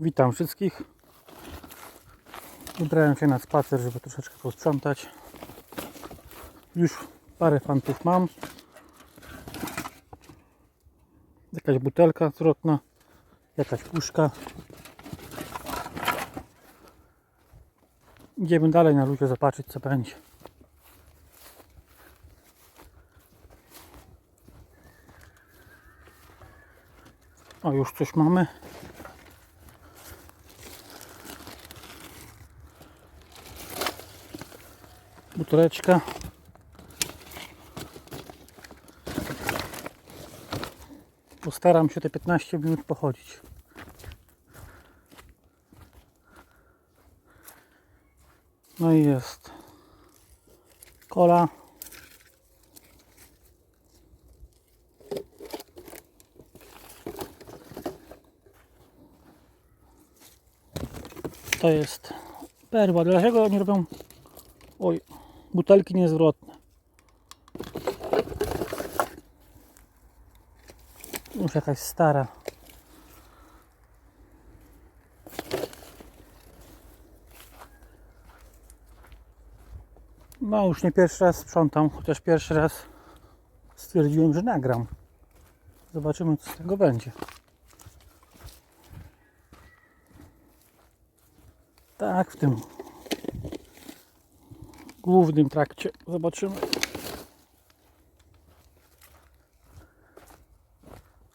Witam wszystkich. Wybrałem się na spacer, żeby troszeczkę posprzątać. Już parę fantów mam. Jakaś butelka zwrotna, jakaś puszka. Idziemy dalej na ludzie zobaczyć co będzie. O, już coś mamy. Buteleczka. Postaram się te 15 minut pochodzić. No i jest kola. To jest perła. Dlaczego oni robią oj, butelki niezwrotne? Już jakaś stara. No już nie pierwszy raz sprzątam, chociaż pierwszy raz stwierdziłem, że nagram. Zobaczymy co z tego będzie. Tak, w tym głównym trakcie zobaczymy.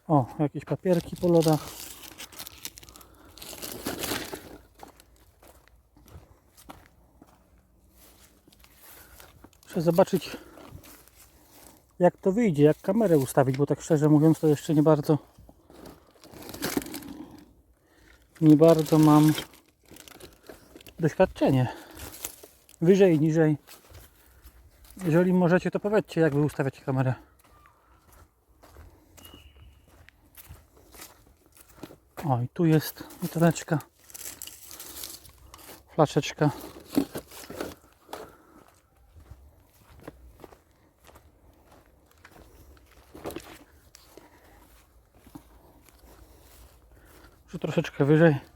O, jakieś papierki po lodach. Muszę zobaczyć jak to wyjdzie, jak kamerę ustawić, bo tak szczerze mówiąc to jeszcze nie bardzo nie bardzo mam doświadczenie. Wyżej, niżej. Jeżeli możecie, to powiedzcie, jak wy ustawiacie kamerę. O, i tu jest buteleczka, flaszeczka. Może troszeczkę wyżej.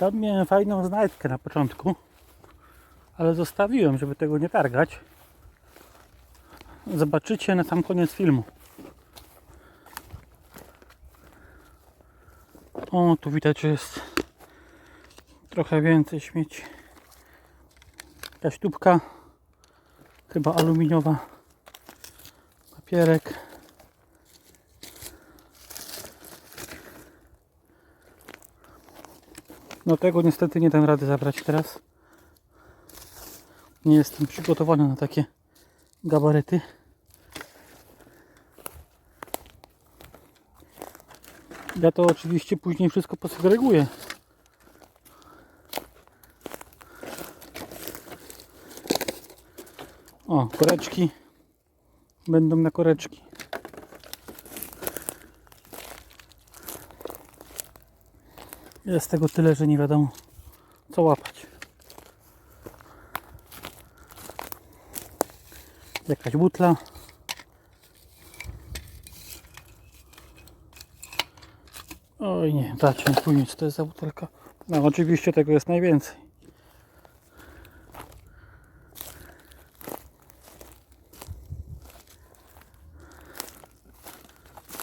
Tam miałem fajną znajdkę na początku, ale zostawiłem, żeby tego nie targać. Zobaczycie na sam koniec filmu. O, tu widać, że jest trochę więcej śmieci. Jakaś tubka, chyba aluminiowa, papierek. No tego niestety nie dam rady zabrać teraz. Nie jestem przygotowany na takie gabaryty. Ja to oczywiście później wszystko posegreguję. O, koreczki. Będą na koreczki. Jest tego tyle, że nie wiadomo co łapać. Jakaś butla. Oj nie, dajcie mi później co to jest za butelka. No oczywiście tego jest najwięcej.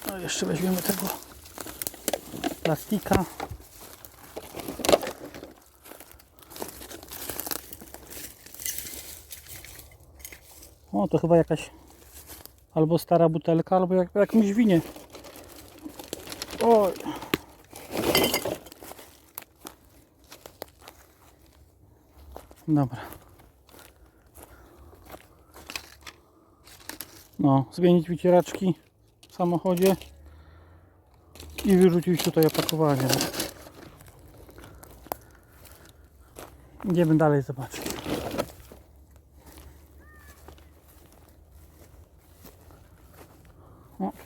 No jeszcze weźmiemy tego plastika. O, to chyba jakaś albo stara butelka, albo jak, jakimś winie. Oj. Dobra. No, zmienić wycieraczki w samochodzie i wyrzucić tutaj opakowanie. Idziemy dalej zobaczyć.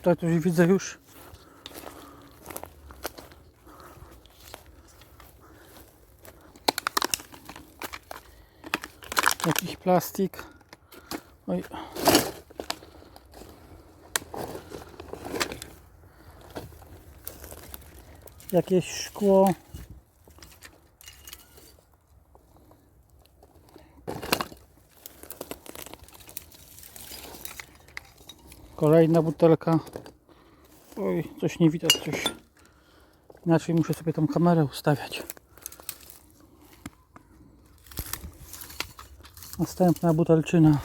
Tatuś widzę już. Jakiś plastik. Oj. Jakieś szkło. Kolejna butelka. Oj, coś nie widać, coś. Inaczej muszę sobie tą kamerę ustawiać. Następna butelczyna.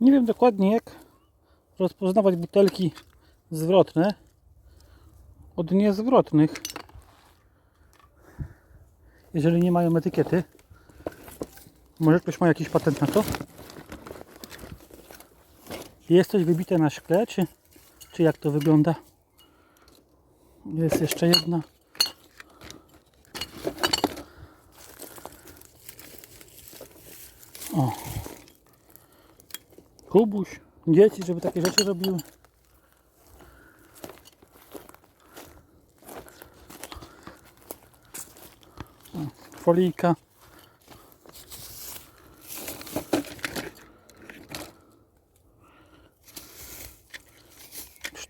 Nie wiem dokładnie jak rozpoznawać butelki zwrotne od niezwrotnych. Jeżeli nie mają etykiety. Może ktoś ma jakiś patent na to? Jest coś wybite na szkle, czy, czy jak to wygląda? Jest jeszcze jedna. O. Kubuś. Dzieci, żeby takie rzeczy robiły. O, Folijka.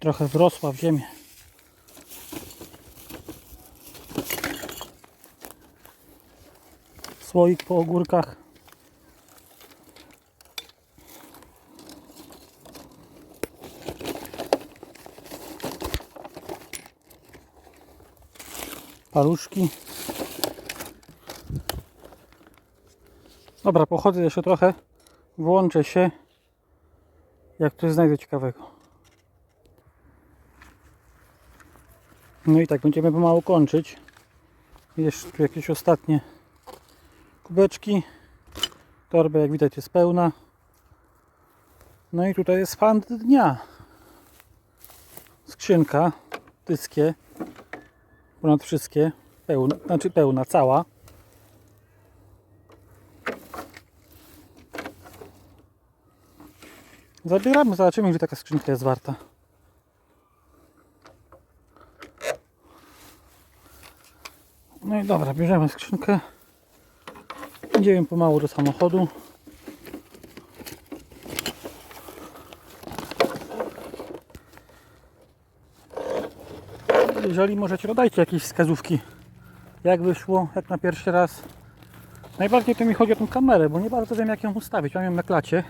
Trochę wrosła w ziemię. Słoik po ogórkach. Paluszki. Dobra, pochodzę jeszcze trochę. Włączę się. Jak coś znajdę ciekawego. No i tak, będziemy pomału kończyć. Jeszcze tu jakieś ostatnie kubeczki. Torba jak widać jest pełna. No i tutaj jest fan dnia. Skrzynka, dyskie, ponad wszystkie, pełna, znaczy pełna, cała. Zabieramy, zobaczymy ile taka skrzynka jest warta. Dobra, bierzemy skrzynkę. Idziemy pomału do samochodu. Jeżeli możecie, dodajcie jakieś wskazówki. Jak wyszło, jak na pierwszy raz. Najbardziej to mi chodzi o tą kamerę, bo nie bardzo wiem jak ją ustawić. Mam ją na klacie.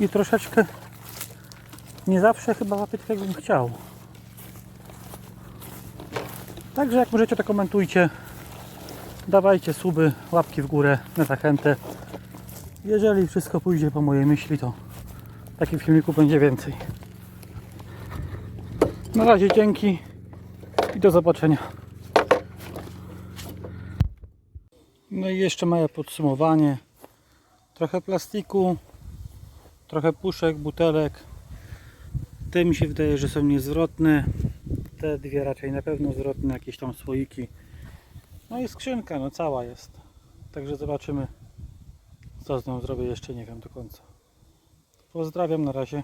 I troszeczkę nie zawsze chyba łapie tak jakbym chciał. Także jak możecie to komentujcie. Dawajcie suby, łapki w górę na zachętę. Jeżeli wszystko pójdzie po mojej myśli, to takich filmików będzie więcej. Na razie dzięki i do zobaczenia. No i jeszcze małe podsumowanie. Trochę plastiku, trochę puszek, butelek. Te mi się wydaje, że są niezwrotne. Te dwie raczej na pewno zwrotne, jakieś tam słoiki. No i skrzynka, no cała jest. Także zobaczymy, co z nią zrobię jeszcze nie wiem do końca. Pozdrawiam na razie.